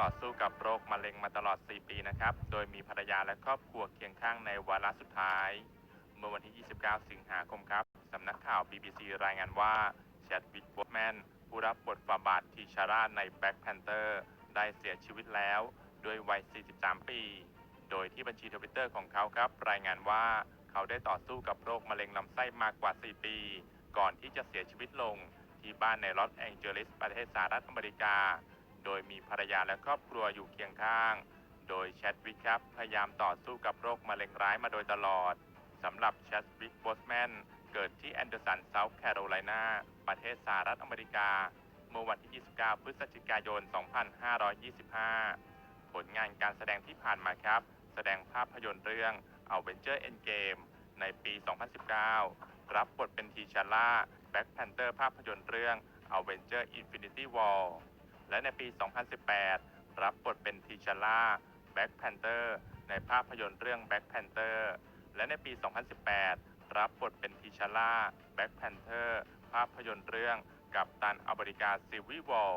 ต่อสู้กับโรคมะเร็งมาตลอด 4 ปีนะครับ โดยมีภรรยาและครอบครัวเคียงข้างในวาระสุดท้าย เมื่อวันที่ 29 สิงหาคมครับ สำนักข่าว BBC รายงานว่าแชดวิกบอแมนผู้รับบทฟาบาททีชาร่าในแบ็ c แพนเตอร์ได้เสียชีวิตแล้วด้วยวัย 43 ปี โดยที่บัญชีทวิตเตอร์ของเขาครับ รายงานว่าเขาได้ต่อสู้กับโรคมะเร็งลำไส้มากกว่า 4 ปี ก่อนที่จะเสียชีวิตลงที่บ้านในลอสแองเจลิสประเทศสหรัฐอเมริกา โดยมีภรรยาและครอบครัวอยู่เคียงข้าง โดยแชดวิกครับพยายามต่อสู้กับโรคมะเร็งร้ายมาโดยตลอดสำหรับแชดวิกโบสแมนเกิดที่แอนเดอร์สันเซาท์แคโรไลนาประเทศสหรัฐอเมริกา เมื่อวันที่ 29 พฤศจิกายน 2525 ผลงานการแสดงที่ผ่านมาครับ แสดงภาพยนตร์เรื่อง Avenger Endgame ในปี 2019 รับบทเป็นทีชาร่าแบ็คแพนเตอร์ภาพยนตร์เรื่อง Avenger Infinity War และในปี 2018 รับบทเป็นทีชาร่าแบ็คแพนเตอร์ในภาพยนตร์เรื่องแบ็กแพนเตอร์และในปี 2018 รับบทเป็นทีชาร่าแบ็คแพนเตอร์ภาพยนตร์เรื่องกับตันอเมริกาซีวีวอล